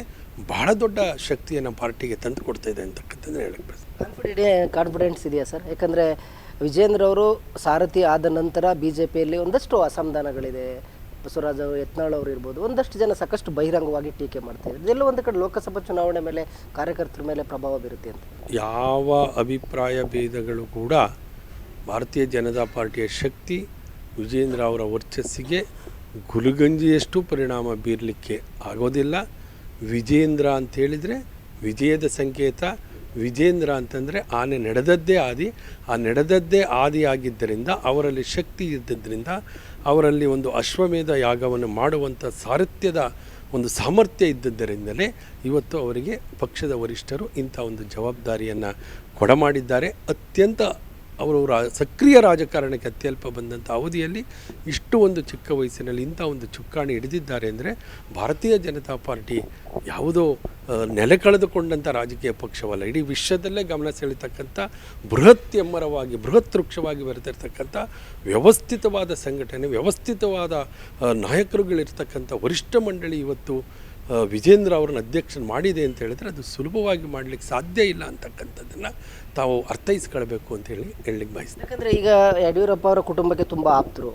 ಬಹಳ ದೊಡ್ಡ ಶಕ್ತಿಯನ್ನು ಪಾರ್ಟಿಗೆ ತಂದು ಕೊಡ್ತಾ ಇದೆ ಅಂತಕ್ಕಂಥದ್ದನ್ನು ಹೇಳಕ್ಕೆ ಬಯಸ್ತೀನಿ. ಕಾನ್ಫಿಡೆಂಟ್ ಕಾನ್ಫಿಡೆನ್ಸ್ ಇದೆಯಾ ಸರ್ ಯಾಕಂದರೆ ವಿಜೇಂದ್ರ ಅವರು ಸಾರಥಿ ಆದ ನಂತರ ಬಿ ಜೆ ಪಿಯಲ್ಲಿ ಒಂದಷ್ಟು ಅಸಮಾಧಾನಗಳಿದೆ. ಬಸವರಾಜ್ ಅವರು, ಯತ್ನಾಳ್ ಅವರು ಇರ್ಬೋದು, ಒಂದಷ್ಟು ಜನ ಸಾಕಷ್ಟು ಬಹಿರಂಗವಾಗಿ ಟೀಕೆ ಮಾಡ್ತಾರೆ ಇದೆಲ್ಲ ಒಂದು ಕಡೆ ಲೋಕಸಭಾ ಚುನಾವಣೆ ಮೇಲೆ, ಕಾರ್ಯಕರ್ತರ ಮೇಲೆ ಪ್ರಭಾವ ಬೀರುತ್ತೆ ಅಂತ. ಯಾವ ಅಭಿಪ್ರಾಯ ಭೇದಗಳು ಕೂಡ ಭಾರತೀಯ ಜನತಾ ಪಾರ್ಟಿಯ ಶಕ್ತಿ, ವಿಜೇಂದ್ರ ಅವರ ವರ್ಚಸ್ಸಿಗೆ ಗುಲುಗಂಜಿಯಷ್ಟು ಪರಿಣಾಮ ಬೀರಲಿಕ್ಕೆ ಆಗೋದಿಲ್ಲ. ವಿಜೇಂದ್ರ ಅಂತ ಹೇಳಿದರೆ ವಿಜಯದ ಸಂಕೇತ ವಿಜೇಂದ್ರ ಅಂತಂದರೆ ಆನೆ ನಡೆದದ್ದೇ ಆದಿ. ಆ ನಡೆದದ್ದೇ ಆದಿಯಾಗಿದ್ದರಿಂದ ಅವರಲ್ಲಿ ಶಕ್ತಿ ಇದ್ದದ್ರಿಂದ ಅವರಲ್ಲಿ ಒಂದು ಅಶ್ವಮೇಧ ಯಾಗವನ್ನು ಮಾಡುವಂಥ ಸಾರಥ್ಯದ ಒಂದು ಸಾಮರ್ಥ್ಯ ಇದ್ದದ್ದರಿಂದಲೇ ಇವತ್ತು ಅವರಿಗೆ ಪಕ್ಷದ ವರಿಷ್ಠರು ಇಂಥ ಒಂದು ಜವಾಬ್ದಾರಿಯನ್ನು ಕೊಡಮಾಡಿದ್ದಾರೆ. ಅತ್ಯಂತ ಅವರು ರಾ, ಸಕ್ರಿಯ ರಾಜಕಾರಣಕ್ಕೆ ಅತ್ಯಲ್ಪ ಬಂದಂಥ ಅವಧಿಯಲ್ಲಿ ಇಷ್ಟು ಒಂದು ಚಿಕ್ಕ ವಯಸ್ಸಿನಲ್ಲಿ ಇಂಥ ಒಂದು ಚುಕ್ಕಾಣಿ ಹಿಡಿದಿದ್ದಾರೆ ಅಂದರೆ ಭಾರತೀಯ ಜನತಾ ಪಾರ್ಟಿ ಯಾವುದೋ ನೆಲೆ ಕಳೆದುಕೊಂಡಂಥ ರಾಜಕೀಯ ಪಕ್ಷವಲ್ಲ. ಇಡೀ ವಿಶ್ವದಲ್ಲೇ ಗಮನ ಸೆಳೀತಕ್ಕಂಥ ಬೃಹತ್ ಎಮ್ಮರವಾಗಿ, ಬೃಹತ್ ವೃಕ್ಷವಾಗಿ ಬರೆದಿರ್ತಕ್ಕಂಥ ವ್ಯವಸ್ಥಿತವಾದ ಸಂಘಟನೆ, ವ್ಯವಸ್ಥಿತವಾದ ನಾಯಕರುಗಳಿರ್ತಕ್ಕಂಥ ವರಿಷ್ಠ ಮಂಡಳಿ ಇವತ್ತು ವಿಜೇಂದ್ರ ಅವರನ್ನು ಅಧ್ಯಕ್ಷನ ಮಾಡಿದೆ ಅಂತ ಹೇಳಿದ್ರೆ ಅದು ಸುಲಭವಾಗಿ ಮಾಡಲಿಕ್ಕೆ ಸಾಧ್ಯ ಇಲ್ಲ ಅಂತಕ್ಕಂಥದ್ದನ್ನು ತಾವು ಅರ್ಥೈಸ್ಕೊಳ್ಬೇಕು ಅಂತ ಹೇಳಿ ಹೇಳಲಿಕ್ಕೆ ಬಯಸ್ತೀನಿ. ಯಾಕಂದರೆ ಈಗ ಯಡಿಯೂರಪ್ಪ ಅವರ ಕುಟುಂಬಕ್ಕೆ ತುಂಬ ಆಪ್ತರು.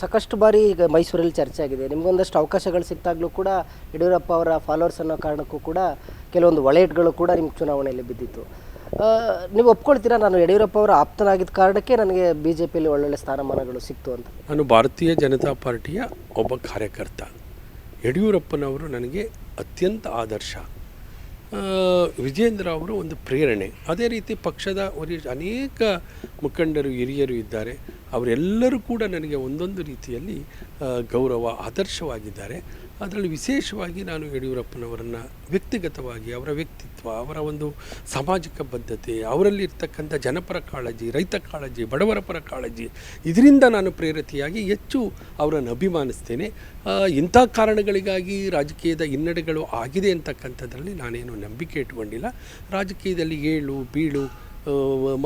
ಸಾಕಷ್ಟು ಬಾರಿ ಈಗ ಮೈಸೂರಲ್ಲಿ ಚರ್ಚೆ ಆಗಿದೆ. ನಿಮಗೊಂದಷ್ಟು ಅವಕಾಶಗಳು ಸಿಕ್ತಾಗಲೂ ಕೂಡ ಯಡಿಯೂರಪ್ಪ ಅವರ ಫಾಲೋವರ್ಸ್ ಅನ್ನೋ ಕಾರಣಕ್ಕೂ ಕೂಡ ಕೆಲವೊಂದು ಒಳೆಟ್ಗಳು ಕೂಡ ನಿಮ್ಮ ಚುನಾವಣೆಯಲ್ಲಿ ಬಿದ್ದಿತ್ತು. ನೀವು ಒಪ್ಕೊಳ್ತೀರಾ ನಾನು ಯಡಿಯೂರಪ್ಪ ಅವರ ಆಪ್ತನಾಗಿದ್ದ ಕಾರಣಕ್ಕೆ ನನಗೆ ಬಿ ಜೆ ಪಿಯಲ್ಲಿ ಒಳ್ಳೊಳ್ಳೆ ಸ್ಥಾನಮಾನಗಳು ಸಿಕ್ತು ಅಂತ? ನಾನು ಭಾರತೀಯ ಜನತಾ ಪಾರ್ಟಿಯ ಒಬ್ಬ ಕಾರ್ಯಕರ್ತ. ಯಡಿಯೂರಪ್ಪನವರು ನನಗೆ ಅತ್ಯಂತ ಆದರ್ಶ. ವಿಜೇಂದ್ರ ಅವರು ಒಂದು ಪ್ರೇರಣೆ. ಅದೇ ರೀತಿ ಪಕ್ಷದ ವರಿಷ್ಠ ಅನೇಕ ಮುಖಂಡರು, ಹಿರಿಯರು ಇದ್ದಾರೆ. ಅವರೆಲ್ಲರೂ ಕೂಡ ನನಗೆ ಒಂದೊಂದು ರೀತಿಯಲ್ಲಿ ಗೌರವ, ಆದರ್ಶವಾಗಿದ್ದಾರೆ. ಅದರಲ್ಲಿ ವಿಶೇಷವಾಗಿ ನಾನು ಯಡಿಯೂರಪ್ಪನವರನ್ನು ವ್ಯಕ್ತಿಗತವಾಗಿ, ಅವರ ವ್ಯಕ್ತಿತ್ವ, ಅವರ ಒಂದು ಸಾಮಾಜಿಕ ಬದ್ಧತೆ ಅವರಲ್ಲಿ ಇರ್ತಕ್ಕಂಥ ಜನಪರ ಕಾಳಜಿ, ರೈತ ಕಾಳಜಿ, ಬಡವರ ಪರ ಕಾಳಜಿ, ಇದರಿಂದ ನಾನು ಪ್ರೇರಿತೆಯಾಗಿ ಹೆಚ್ಚು ಅವರನ್ನು ಅಭಿಮಾನಿಸ್ತೇನೆ. ಇಂಥ ಕಾರಣಗಳಿಗಾಗಿ ರಾಜಕೀಯದ ಹಿನ್ನಡೆಗಳು ಆಗಿದೆ ಅಂತಕ್ಕಂಥದ್ರಲ್ಲಿ ನಾನೇನು ನಂಬಿಕೆ ಇಟ್ಕೊಂಡಿಲ್ಲ. ರಾಜಕೀಯದಲ್ಲಿ ಏಳು, ಬೀಳು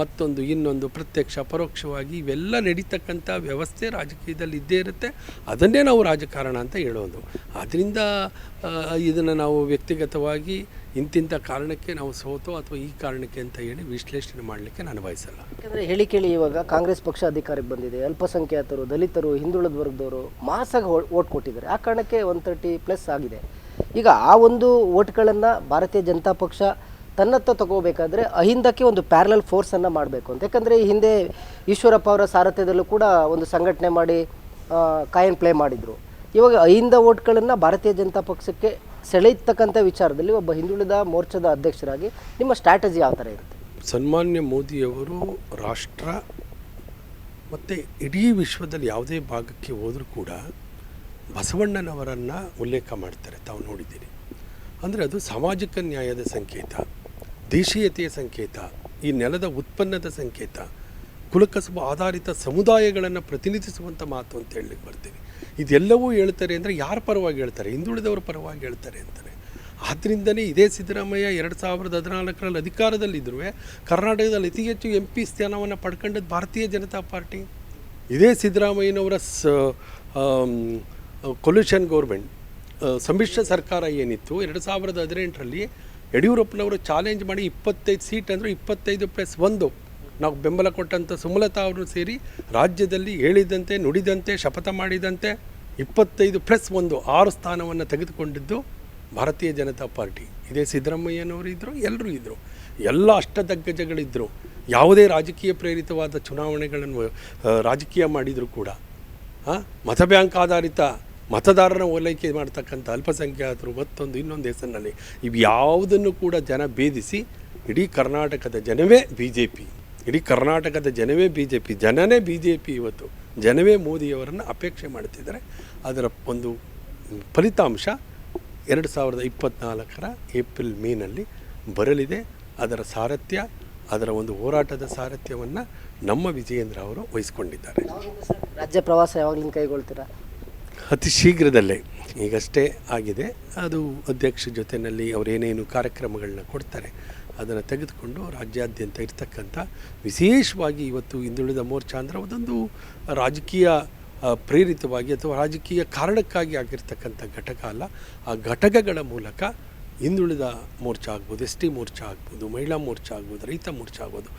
ಮತ್ತೊಂದು, ಇನ್ನೊಂದು, ಪ್ರತ್ಯಕ್ಷ, ಪರೋಕ್ಷವಾಗಿ ಇವೆಲ್ಲ ನಡೀತಕ್ಕಂಥ ವ್ಯವಸ್ಥೆ ರಾಜಕೀಯದಲ್ಲಿ ಇದ್ದೇ ಇರುತ್ತೆ. ಅದನ್ನೇ ನಾವು ರಾಜಕಾರಣ ಅಂತ ಹೇಳೋದು. ಆದ್ದರಿಂದ ಇದನ್ನು ನಾವು ವ್ಯಕ್ತಿಗತವಾಗಿ ಇಂತಿಂಥ ಕಾರಣಕ್ಕೆ ನಾವು ಸೋತೋ ಅಥವಾ ಈ ಕಾರಣಕ್ಕೆ ಅಂತ ಹೇಳಿ ವಿಶ್ಲೇಷಣೆ ಮಾಡಲಿಕ್ಕೆ ನಾನು ಬಯಸಲ್ಲ. ಯಾಕಂದರೆ ಹೇಳಿ ಕೇಳಿ ಇವಾಗ ಕಾಂಗ್ರೆಸ್ ಪಕ್ಷ ಅಧಿಕಾರಕ್ಕೆ ಬಂದಿದೆ. ಅಲ್ಪಸಂಖ್ಯಾತರು, ದಲಿತರು ಹಿಂದುಳಿದ ವರ್ಗದವರು ಮಾಸಾಗಿ ಓಟ್ ಕೊಟ್ಟಿದ್ದಾರೆ. ಆ ಕಾರಣಕ್ಕೆ ಒನ್ ತರ್ಟಿ ಪ್ಲಸ್ ಆಗಿದೆ. ಈಗ ಆ ಒಂದು ಓಟ್ಗಳನ್ನು ಭಾರತೀಯ ಜನತಾ ಪಕ್ಷ ತನ್ನತ್ತ ತಗೋಬೇಕಾದ್ರೆ ಅಹಿಂದಕ್ಕೆ ಒಂದು ಪ್ಯಾರಲಲ್ ಫೋರ್ಸನ್ನು ಮಾಡಬೇಕು ಅಂತ. ಯಾಕಂದರೆ ಈ ಹಿಂದೆ ಈಶ್ವರಪ್ಪ ಅವರ ಸಾರಥ್ಯದಲ್ಲೂ ಕೂಡ ಒಂದು ಸಂಘಟನೆ ಮಾಡಿ ಕಾಯನ್ ಪ್ಲೇ ಮಾಡಿದರು. ಇವಾಗ ಅಹಿಂದ ಓಟ್ಗಳನ್ನು ಭಾರತೀಯ ಜನತಾ ಪಕ್ಷಕ್ಕೆ ಸೆಳೆಯತಕ್ಕಂಥ ವಿಚಾರದಲ್ಲಿ ಒಬ್ಬ ಹಿಂದುಳಿದ ಮೋರ್ಚಾದ ಅಧ್ಯಕ್ಷರಾಗಿ ನಿಮ್ಮ ಸ್ಟ್ರಾಟಜಿ ಯಾವ ಥರ ಇರುತ್ತೆ? ಸನ್ಮಾನ್ಯ ಮೋದಿಯವರು ರಾಷ್ಟ್ರ ಮತ್ತು ಇಡೀ ವಿಶ್ವದಲ್ಲಿ ಯಾವುದೇ ಭಾಗಕ್ಕೆ ಹೋದರೂ ಕೂಡ ಬಸವಣ್ಣನವರನ್ನು ಉಲ್ಲೇಖ ಮಾಡ್ತಾರೆ. ತಾವು ನೋಡಿದ್ದೀರಿ. ಅಂದರೆ ಅದು ಸಾಮಾಜಿಕ ನ್ಯಾಯದ ಸಂಕೇತ. ದೇಶೀಯತೆಯ ಸಂಕೇತ, ಈ ನೆಲದ ಉತ್ಪನ್ನದ ಸಂಕೇತ, ಕುಲಕಸಬು ಆಧಾರಿತ ಸಮುದಾಯಗಳನ್ನು ಪ್ರತಿನಿಧಿಸುವಂಥ ಮಾತು ಅಂತ ಹೇಳಲಿಕ್ಕೆ ಬರ್ತೀನಿ ಇದೆಲ್ಲವೂ ಹೇಳ್ತಾರೆ ಅಂದರೆ ಯಾರ ಪರವಾಗಿ ಹೇಳ್ತಾರೆ? ಹಿಂದುಳಿದವರ ಪರವಾಗಿ ಹೇಳ್ತಾರೆ ಅಂತಾರೆ ಆದ್ದರಿಂದನೇ ಇದೇ ಸಿದ್ದರಾಮಯ್ಯ ಎರಡು ಸಾವಿರದ ಹದಿನಾಲ್ಕರಲ್ಲಿ ಅಧಿಕಾರದಲ್ಲಿದ್ದರೂ ಕರ್ನಾಟಕದಲ್ಲಿ ಅತಿ ಹೆಚ್ಚು ಎಂ ಪಿ ಸ್ಥಾನವನ್ನು ಪಡ್ಕೊಂಡದ್ದು ಭಾರತೀಯ ಜನತಾ ಪಾರ್ಟಿ. ಇದೇ ಸಿದ್ದರಾಮಯ್ಯನವರ ಸ ಕೊಲ್ಯೂಷನ್ ಗೌರ್ಮೆಂಟ್ ಸಮ್ಮಿಶ್ರ ಸರ್ಕಾರ ಏನಿತ್ತು? ಎರಡು ಸಾವಿರದ ಹದಿನೆಂಟರಲ್ಲಿ ಯಡಿಯೂರಪ್ಪನವರು ಚಾಲೆಂಜ್ ಮಾಡಿ ಇಪ್ಪತ್ತೈದು ಸೀಟ್ ಅಂದರೆ ಇಪ್ಪತ್ತೈದು ಪ್ಲಸ್ ಒಂದು. ನಾವು ಬೆಂಬಲ ಕೊಟ್ಟಂಥ ಸುಮಲತಾ ಅವರು ಸೇರಿ ರಾಜ್ಯದಲ್ಲಿ ಹೇಳಿದಂತೆ, ನುಡಿದಂತೆ, ಶಪಥ ಮಾಡಿದಂತೆ ಇಪ್ಪತ್ತೈದು ಪ್ಲಸ್ ಒಂದು ಆರು ಸ್ಥಾನವನ್ನು ತೆಗೆದುಕೊಂಡಿದ್ದು ಭಾರತೀಯ ಜನತಾ ಪಾರ್ಟಿ. ಇದೇ ಸಿದ್ದರಾಮಯ್ಯನವರು ಇದ್ದರು ಎಲ್ಲರೂ ಇದ್ದರು ಎಲ್ಲ ಅಷ್ಟದಗ್ಗಜಗಳಿದ್ದರು ಯಾವುದೇ ರಾಜಕೀಯ ಪ್ರೇರಿತವಾದ ಚುನಾವಣೆಗಳನ್ನು ರಾಜಕೀಯ ಮಾಡಿದರೂ ಕೂಡ. ಮತಬ್ಯಾಂಕ್ ಮತ ಬ್ಯಾಂಕ್ ಆಧಾರಿತ ಮತದಾರರ ಓಲೈಕೆ ಮಾಡ್ತಕ್ಕಂಥ ಅಲ್ಪಸಂಖ್ಯಾತರು ಮತ್ತೊಂದು ಇನ್ನೊಂದು ಹೆಸರಿನಲ್ಲಿ ಇವು ಯಾವುದನ್ನು ಕೂಡ ಜನ ಭೇದಿಸಿ, ಇಡೀ ಕರ್ನಾಟಕದ ಜನವೇ ಬಿ ಜೆ ಪಿ ಇಡೀ ಕರ್ನಾಟಕದ ಜನವೇ ಬಿ ಜೆ ಪಿ ಜನನೇ ಬಿ ಜೆ ಪಿ ಇವತ್ತು. ಜನವೇ ಮೋದಿಯವರನ್ನು ಅಪೇಕ್ಷೆ ಮಾಡ್ತಿದ್ದಾರೆ. ಅದರ ಒಂದು ಫಲಿತಾಂಶ ಎರಡು ಸಾವಿರದ ಇಪ್ಪತ್ತ್ನಾಲ್ಕರ ಏಪ್ರಿಲ್ ಮೇನಲ್ಲಿ ಬರಲಿದೆ. ಅದರ ಸಾರಥ್ಯ, ಅದರ ಒಂದು ಹೋರಾಟದ ಸಾರಥ್ಯವನ್ನು ನಮ್ಮ ವಿಜಯೇಂದ್ರ ಅವರು ವಹಿಸಿಕೊಂಡಿದ್ದಾರೆ. ರಾಜ್ಯ ಪ್ರವಾಸ ಯಾವಾಗಲಿಂದ ಕೈಗೊಳ್ತೀರಾ? ಅತಿ ಶೀಘ್ರದಲ್ಲೇ ಈಗಷ್ಟೇ ಆಗಿದೆ. ಅದು ಅಧ್ಯಕ್ಷ ಜೊತೆಯಲ್ಲಿ ಅವರೇನೇನು ಕಾರ್ಯಕ್ರಮಗಳನ್ನ ಕೊಡ್ತಾರೆ, ಅದನ್ನು ತೆಗೆದುಕೊಂಡು ರಾಜ್ಯಾದ್ಯಂತ ಇರ್ತಕ್ಕಂಥ ವಿಶೇಷವಾಗಿ ಇವತ್ತು ಹಿಂದುಳಿದ ಮೋರ್ಚಾ ಅಂದರೆ ಅದೊಂದು ರಾಜಕೀಯ ಪ್ರೇರಿತವಾಗಿ ಅಥವಾ ರಾಜಕೀಯ ಕಾರಣಕ್ಕಾಗಿ ಆಗಿರ್ತಕ್ಕಂಥ ಘಟಕ ಅಲ್ಲ. ಆ ಘಟಕಗಳ ಮೂಲಕ ಹಿಂದುಳಿದ ಮೋರ್ಚಾ ಆಗ್ಬೋದು, ಎಸ್ ಟಿ ಮೋರ್ಚಾ ಆಗ್ಬೋದು, ಮಹಿಳಾ ಮೋರ್ಚಾ ಆಗ್ಬೋದು, ರೈತ ಮೋರ್ಚಾ ಆಗ್ಬೋದು,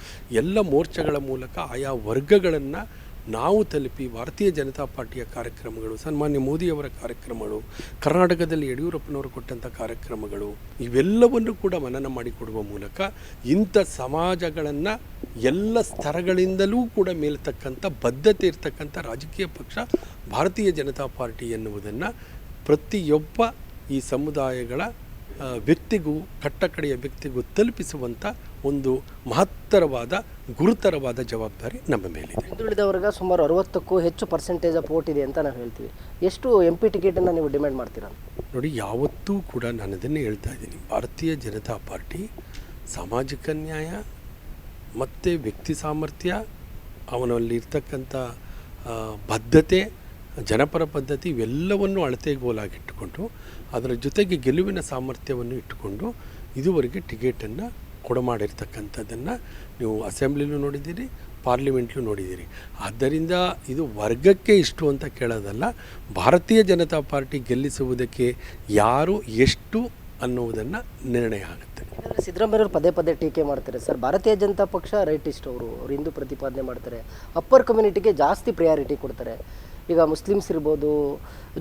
ಎಲ್ಲ ಮೋರ್ಚಾಗಳ ಮೂಲಕ ಆಯಾ ವರ್ಗಗಳನ್ನು ನಾವು ತಲುಪಿ ಭಾರತೀಯ ಜನತಾ ಪಾರ್ಟಿಯ ಕಾರ್ಯಕ್ರಮಗಳು, ಸನ್ಮಾನ್ಯ ಮೋದಿಯವರ ಕಾರ್ಯಕ್ರಮಗಳು, ಕರ್ನಾಟಕದಲ್ಲಿ ಯಡಿಯೂರಪ್ಪನವರು ಕೊಟ್ಟಂಥ ಕಾರ್ಯಕ್ರಮಗಳು, ಇವೆಲ್ಲವನ್ನು ಕೂಡ ಮನನ ಮಾಡಿಕೊಡುವ ಮೂಲಕ ಇಂಥ ಸಮಾಜಗಳನ್ನು ಎಲ್ಲ ಸ್ತರಗಳಿಂದಲೂ ಕೂಡ ಮೇಲ್ತಕ್ಕಂಥ ಬದ್ಧತೆ ಇರತಕ್ಕಂಥ ರಾಜಕೀಯ ಪಕ್ಷ ಭಾರತೀಯ ಜನತಾ ಪಾರ್ಟಿ ಎನ್ನುವುದನ್ನು ಪ್ರತಿಯೊಬ್ಬ ಈ ಸಮುದಾಯಗಳ ವ್ಯಕ್ತಿಗೂ, ಕಟ್ಟಕಡೆಯ ವ್ಯಕ್ತಿಗೂ ತಲುಪಿಸುವಂಥ ಒಂದು ಮಹತ್ತರವಾದ ಗುರುತರವಾದ ಜವಾಬ್ದಾರಿ ನಮ್ಮ ಮೇಲಿದೆ. ಹಿಂದುಳಿದ ವರ್ಗ ಸುಮಾರು ಅರವತ್ತಕ್ಕೂ ಹೆಚ್ಚು ಪರ್ಸೆಂಟೇಜ್ ಆಫ್ ವೋಟ್ ಇದೆ ಅಂತ ನಾವು ಹೇಳ್ತೀವಿ. ಎಷ್ಟು ಎಂ ಪಿ ಟಿಕೆಟನ್ನು ನೀವು ಡಿಮ್ಯಾಂಡ್ ಮಾಡ್ತೀರಾ? ನೋಡಿ ಯಾವತ್ತೂ ಕೂಡ ನಾನು ಅದನ್ನೇ ಹೇಳ್ತಾ ಇದ್ದೀನಿ. ಭಾರತೀಯ ಜನತಾ ಪಾರ್ಟಿ ಸಾಮಾಜಿಕ ನ್ಯಾಯ ಮತ್ತು ವ್ಯಕ್ತಿ ಸಾಮರ್ಥ್ಯ ಅವನಲ್ಲಿ ಇರ್ತಕ್ಕಂಥ ಬದ್ಧತೆ ಜನಪರ ಪದ್ಧತಿ ಇವೆಲ್ಲವನ್ನು ಅಳತೆಗೋಲಾಗಿಟ್ಟುಕೊಂಡು ಅದರ ಜೊತೆಗೆ ಗೆಲುವಿನ ಸಾಮರ್ಥ್ಯವನ್ನು ಇಟ್ಟುಕೊಂಡು ಇದುವರೆಗೆ ಟಿಕೆಟನ್ನು ಕೊಡಮಾಡಿರ್ತಕ್ಕಂಥದ್ದನ್ನು ನೀವು ಅಸೆಂಬ್ಲಿಲೂ ನೋಡಿದ್ದೀರಿ, ಪಾರ್ಲಿಮೆಂಟ್ಲೂ ನೋಡಿದ್ದೀರಿ. ಆದ್ದರಿಂದ ಇದು ವರ್ಗಕ್ಕೆ ಇಷ್ಟು ಅಂತ ಕೇಳೋದಲ್ಲ, ಭಾರತೀಯ ಜನತಾ ಪಾರ್ಟಿ ಗೆಲ್ಲಿಸುವುದಕ್ಕೆ ಯಾರು ಎಷ್ಟು ಅನ್ನುವುದನ್ನು ನಿರ್ಣಯ ಆಗುತ್ತೆ. ಸಿದ್ದರಾಮಯ್ಯವರು ಪದೇ ಪದೇ ಟೀಕೆ ಮಾಡ್ತಾರೆ, ಸರ್, ಭಾರತೀಯ ಜನತಾ ಪಕ್ಷ ರೈಟಿಸ್ಟ್ ಅವರು ಅವರು ಹಿಂದೂ ಪ್ರತಿಪಾದನೆ ಮಾಡ್ತಾರೆ, ಅಪ್ಪರ್ ಕಮ್ಯುನಿಟಿಗೆ ಜಾಸ್ತಿ ಪ್ರಯಾರಿಟಿ ಕೊಡ್ತಾರೆ. ಈಗ ಮುಸ್ಲಿಮ್ಸ್ ಇರ್ಬೋದು,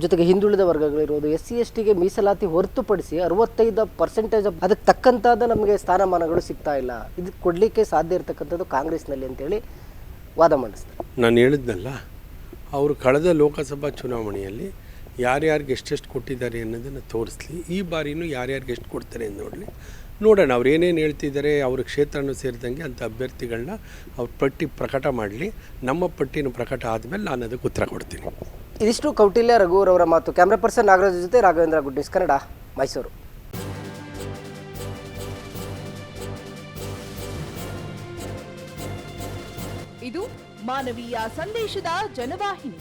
ಜೊತೆಗೆ ಹಿಂದುಳಿದ ವರ್ಗಗಳಿರ್ಬೋದು, ಎಸ್ ಸಿ ಎಸ್ ಟಿಗೆ ಮೀಸಲಾತಿ ಹೊರತುಪಡಿಸಿ ಅರವತ್ತೈದು ಪರ್ಸೆಂಟೇಜ್ ಅದಕ್ಕೆ ತಕ್ಕಂತಾದ ನಮಗೆ ಸ್ಥಾನಮಾನಗಳು ಸಿಗ್ತಾ ಇಲ್ಲ. ಇದು ಕೊಡಲಿಕ್ಕೆ ಸಾಧ್ಯ ಇರತಕ್ಕಂಥದ್ದು ಕಾಂಗ್ರೆಸ್ನಲ್ಲಿ ಅಂತೇಳಿ ವಾದ ಮಂಡಿಸ್ತಾರೆ. ನಾನು ಹೇಳಿದ್ನಲ್ಲ, ಅವರು ಕಳೆದ ಲೋಕಸಭಾ ಚುನಾವಣೆಯಲ್ಲಿ ಯಾರ್ಯಾರಿಗೆ ಎಷ್ಟೆಷ್ಟು ಕೊಟ್ಟಿದ್ದಾರೆ ಅನ್ನೋದನ್ನು ತೋರಿಸ್ಲಿ. ಈ ಬಾರಿನೂ ಯಾರ್ಯಾರಿಗೆ ಎಷ್ಟು ಕೊಡ್ತಾರೆ ಅಂತ ನೋಡಲಿ. ನೋಡೋಣ ಅವ್ರು ಏನೇನು ಹೇಳ್ತಿದ್ದಾರೆ ಅವ್ರ ಕ್ಷೇತ್ರನೂ ಸೇರಿದಂಗೆ ಅಂಥ ಅಭ್ಯರ್ಥಿಗಳನ್ನ ಅವ್ರ ಪಟ್ಟಿ ಪ್ರಕಟ ಮಾಡಲಿ. ನಮ್ಮ ಪಟ್ಟಿನ ಪ್ರಕಟ ಆದಮೇಲೆ ನಾನು ಅದಕ್ಕೆ ಉತ್ತರ ಕೊಡ್ತೀನಿ. ಇದಿಷ್ಟು ಕೌಟಿಲ್ಯ ರಘುವರವರ ಮಾತು. ಕ್ಯಾಮ್ರಾ ಪರ್ಸನ್ ನಾಗರಾಜ್ ಜೊತೆ ರಾಘವೇಂದ್ರ ಗುಡ್ಡಿಸ್ ನ್ಯೂಸ್ ಕನ್ನಡ ಮೈಸೂರು. ಇದು ಮಾನವೀಯ ಸಂದೇಶದ ಜನವಾಹಿನಿ.